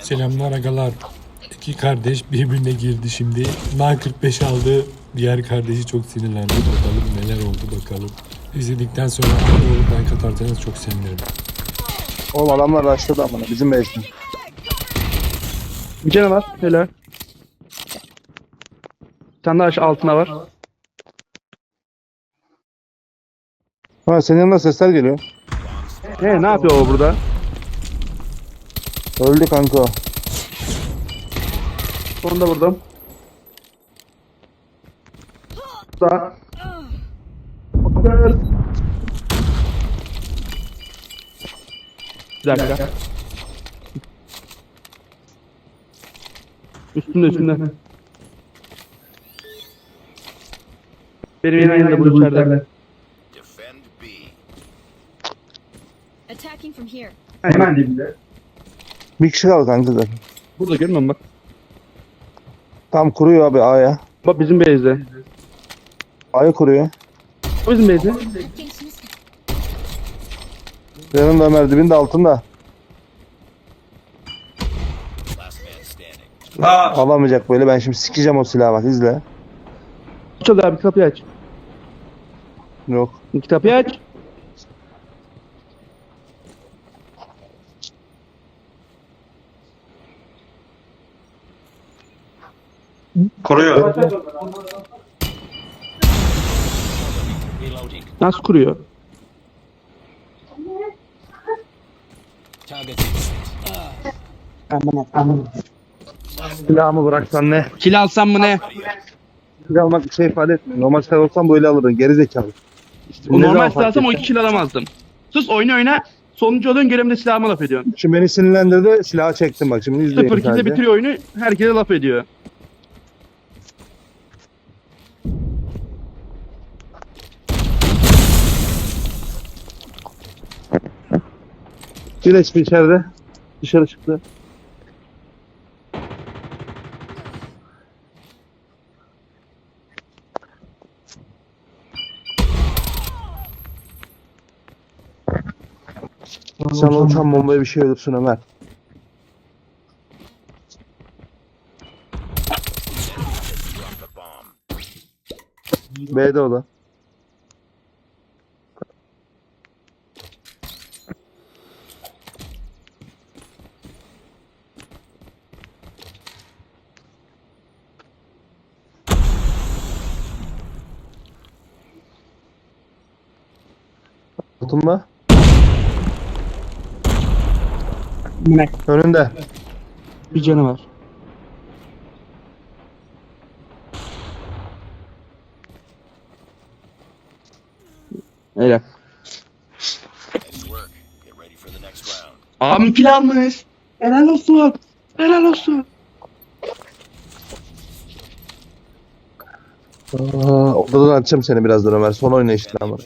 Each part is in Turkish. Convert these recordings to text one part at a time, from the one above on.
Selamlar agalar. İki kardeş birbirine girdi şimdi. Na 45 aldı. Diğer kardeşi çok sinirlendi. Bakalım neler oldu bakalım. İzledikten sonra abone olup like atarsanız çok sevinirim. Oğlum adamlar başladı amına bizim base'den. Bir canı var. Helal. Bir tane daha aşağı altına var. Ha senin yanında sesler geliyor. He ne yapıyor o burada? Öldü kanka. Onu da vurdum. Daha. Bir dakika. Üstünde üstünde. Benim yine yanında bu içeride. Defend B. Attacking from here. Hemen dibinde. Bir kişi kaldı kanka zaten. Burada görmüyorum bak. Tam kuruyor abi A'ya. Bak bizim base'de. A'yı kuruyor. O bizim base'de. Yanında Ömer altında. Last man standing. Alamayacak böyle ben şimdi sikeceğim o silahı bak izle. Çal abi kapıyı aç. Yok. Kapıyı aç. Koruyor. Nasıl kuruyor? Silahımı bıraksan ne? Kill alsam mı ne? Silah almak bir şey ifade etmiyor. Normal silah olsam böyle alırdın geri zekalı. O Ne normal silahsam o iki kill alamazdım. Sus oyunu oyna. Sonuncu oluyorsun görevimde silahıma laf ediyorsun. Şimdi beni sinirlendirdi silahı çektim bak şimdi izleyin 0 sadece. bitiriyor oyunu. Herkese laf ediyor. Bir HP içeride. Dışarı çıktı. Sen uçan bombaya bir şey ölürsün Ömer. B'de o da. Altında. Ne? Önünde. Bir canı var. Öyle. Kill almış. Helal olsun. Helal olsun. Aa, odadan açacağım seni birazdan Ömer. Son oyna işte ama.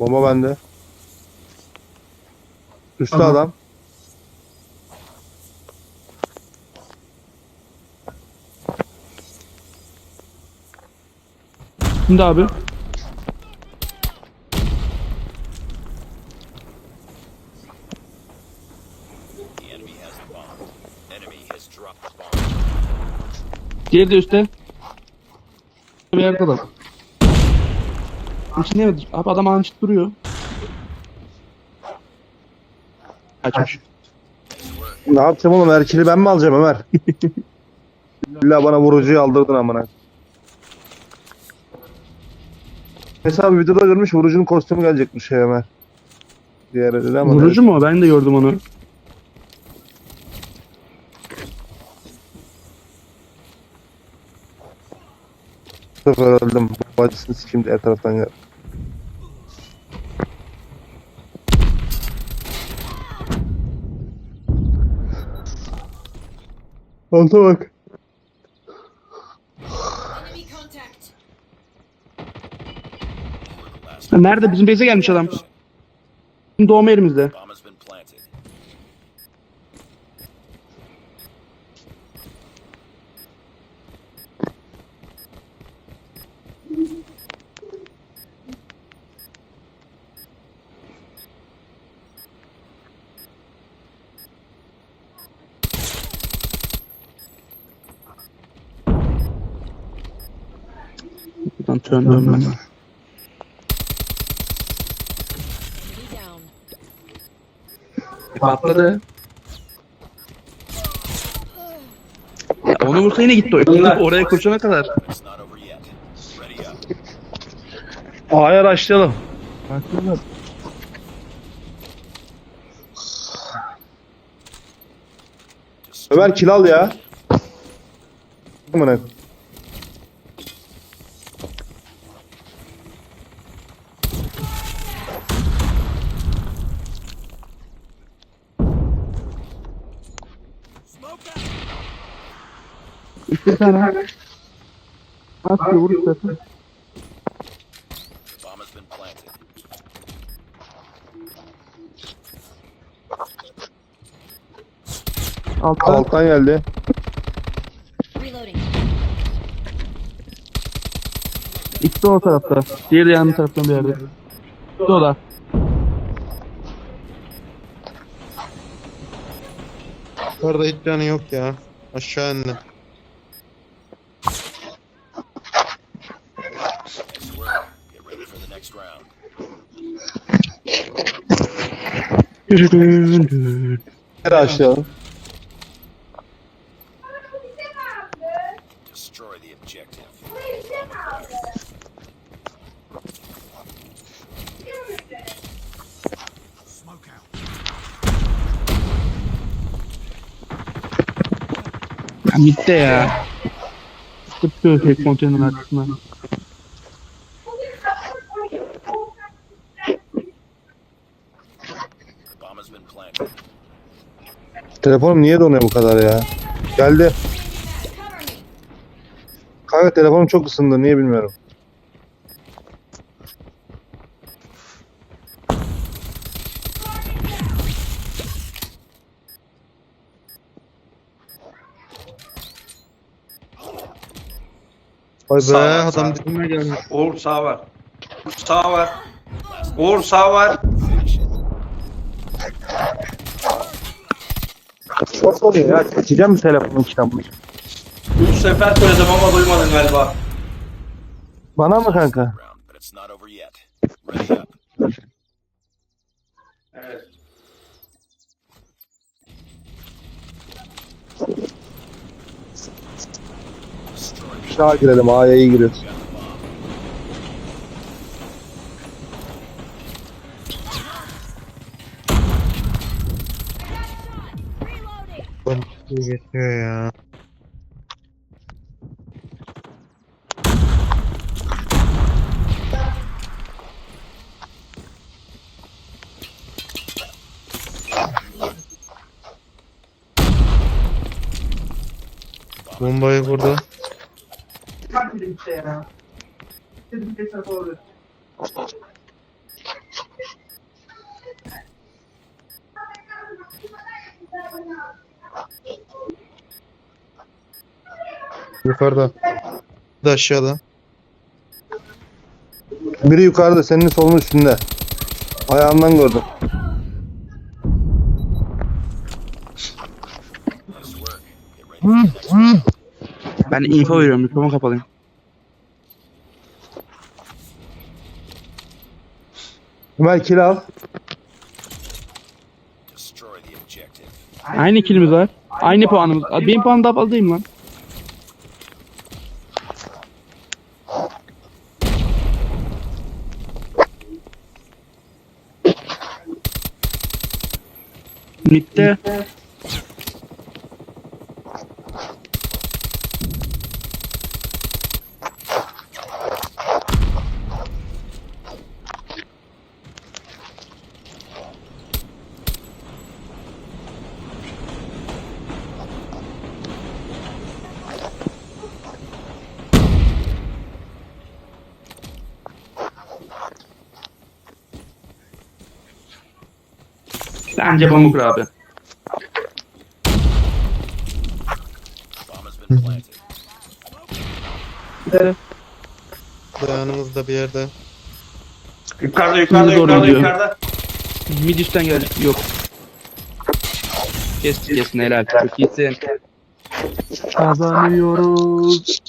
Bomba bende. Üstte adam. Şimdi abi. Diğeri de üstte. Bir adam. İçinde mi? Abi adam ançık duruyor. Kaçmış. Ne yapacağım oğlum? Erkili ben mi alacağım Ömer? İlla bana vurucuyu aldırdın amına. Mesela bir videoda görmüş vurucunun kostümü gelecekmiş şey Ömer. Diğeri dedi ama. Vurucu mu? Ben de gördüm onu. Sefer öldüm. Bacısını sikeyim diğer taraftan gel. Alta bak. Enemy contact. Nerede? Bizim base'e gelmiş adam. Bizim doğma yerimizde. Lan ben. Enemy down. Patladı. Ya onu vursa yine gitti o. Oraya koşana kadar. A'ya başlayalım. Ömer kill al ya. Amına. İki tane. At vur istersen. Bomb has been planted. Altta. Alttan geldi. İkisi de o tarafta. Diğeri de yan taraftan bir yerde. Da. Yukarıda hiç canı yok ya. Aşağı indi. next round. Her. Destroy the objective. Smoke out. Bitti ya. Sıkıntı yok. Tek konteyner. Telefonum niye donuyor bu kadar ya? Geldi. Kanka telefonum çok ısındı. Niye bilmiyorum. Vay be adam dibime gelmiş. Uğur sağ var. Sağ var. Uğur sağ var. Çok oluyor ya. Çekeceğim mi telefonun kitabını? Üç sefer söyledim ama duymadın galiba. Bana mı kanka? Evet. Aşağı girelim. A'ya iyi giriyoruz. Got the bomb. Reloading. Geçiyor ya. Bombayı burada. Yukarıda. Bir de aşağıda. Biri yukarıda. Senin solun üstünde. Ayağından gördüm. Ben info veriyorum. Mikrofon kapalıyım. Ömer kill al. Aynı kilimiz var. Aynı puanımız. Benim puanım daha fazlayım lan. Mitte. Mitte. Bence pamuk abi. Planted. Dayanımızda bir yerde. Yukarıda, Yukarıda yukarıda Doğru yukarıda gidiyor. yukarıda. Mid üstten geldi. Yok. Kes kesin helal. Çok iyisin. Kazanıyoruz.